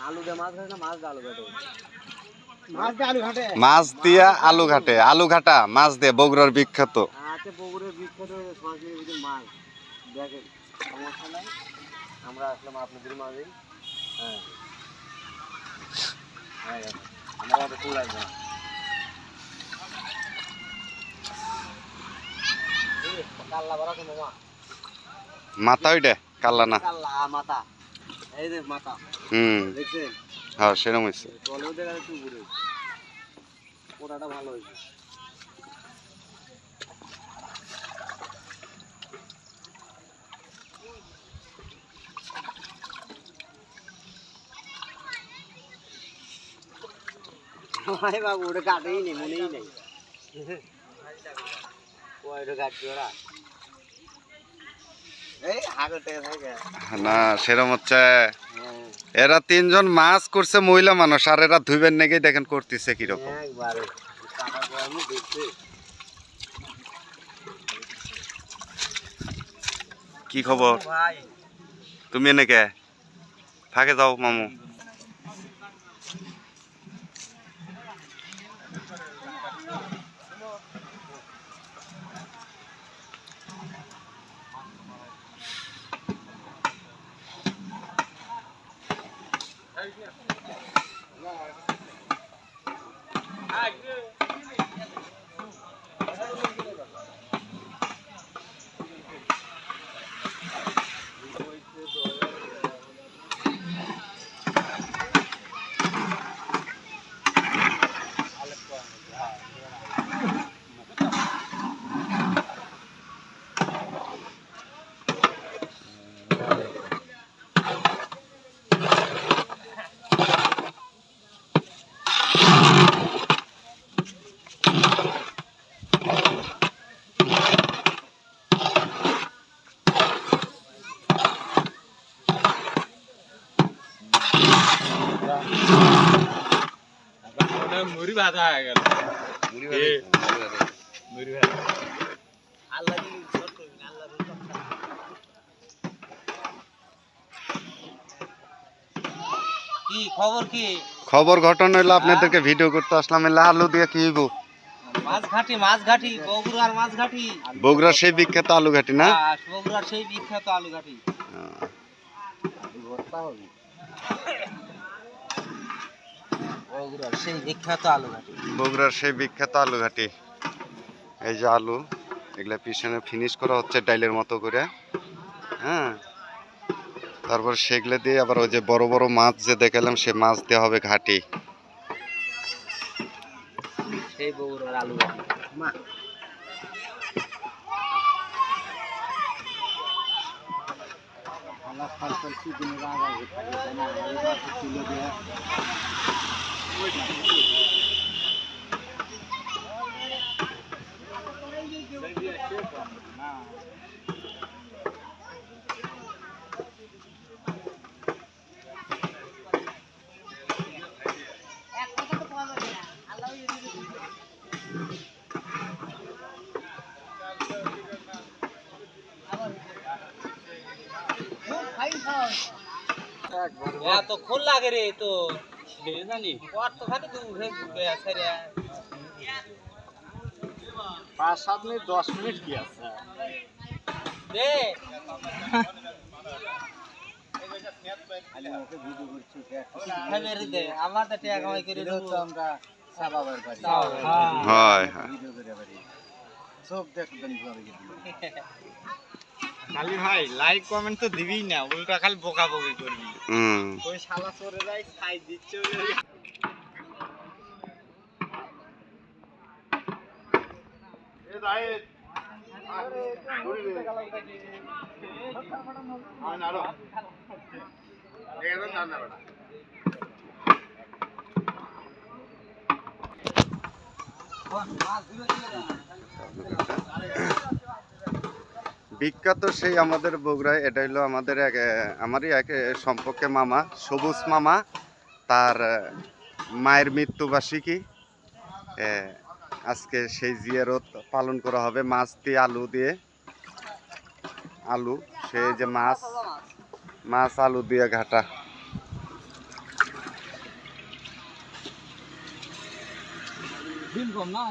মাছ ঘাটে না মাছ দিয়ে আলু ঘাটে মাছ আলু দিয়া আলু ঘাটে আলু ঘাটা মাছ দিয়ে বগুড়ার বিখ্যাত। আচ্ছা পুকুরের বিখ্যাত সরাসরি মাছ। দেখেন সমস্যা আমরা আসলাম আপনাদের মাঝেই হ্যাঁ। হ্যাঁ। ফুল আসবে। মাথা ওইটা কাল্লা না। কাল্লা মাথা। এই যে মাথা। হুম। দেখছেন? হ্যাঁ সেরকম হয়েছে। তলেও দেখা যাচ্ছে উপরে ওটাটা ভালো হয়েছে। ভাই বাবু ওটা কাটেই নেই মনেই নেই। ওইটা কাটছি ওরা এই হাগর থেকে থাকে না সেরম হচ্ছে। হ্যাঁ এরা তিনজন মাছ করছে মহিলা মানুষ আর এরা ধুইবেন নাকি দেখেন করতেছে কীরকম। দেখছে। কি খবর? তুমি এনেকে? থাকে যাও মামু। Thank you. মুড়ি ভাজা হয়ে গেল। মুড়ি ভাজা কি আল্লাহ কি খবর কি? খবর ঘটনা হইল আপনাদেরকে ভিডিও করতে আসলাম এলে আলু দিয়ে কি হইব? মাছ ঘাটি মাছ ঘাটি বগুড়ার মাছ বগুড়ার সেই বিখ্যাত আলু ঘাটি না? হ্যাঁ, বগুড়ার সেই বিখ্যাত আলু ঘাটি বগুড়ার সেই বিখ্যাত আলু ঘাটি। বগুড়ার সেই বিখ্যাত আলু ঘাটি। এই যে আলু এগুলা পিছনে ফিনিশ করা হচ্ছে ডাইলের মতো করে। হ্যাঁ? তারপর সেগুলো দিয়ে আবার ওই যে বড় বড় মাছ যে দেখালাম সে মাছ দেওয়া হবে ঘাটি। সেই বগুড়ার আলু ঘাটি। মা। এত খোল লাগে রে তো পাঁচ সাত মিনিট দশ মিনিট কি আছে দে। খাবে রে দে আমার তো টাকা কামাই করে আমরা সাবাবার বাড়ি। হ্যাঁ হয় হয়। ভিডিও করে বাড়ি। সব দেখবেন খালি ভাই লাইক কমেন্ট তো দিবি না উল্টা খালি বোকা বকি করবি। হুম। ওই শালা চলে যায় খাই দিচ্ছে বিখ্যাত সেই আমাদের বগুড়ায়, এটা হলো আমাদের এক আমারই এক সম্পর্কে মামা, সবুজ মামা, তার মায়ের মৃত্যুবার্ষিকী। আজকে সেই জিয়ারত পালন করা হবে মাছ দিয়ে, আলু দিয়ে। আলু, সে যে মাছ মাছ, আলু দিয়ে ঘাটা। না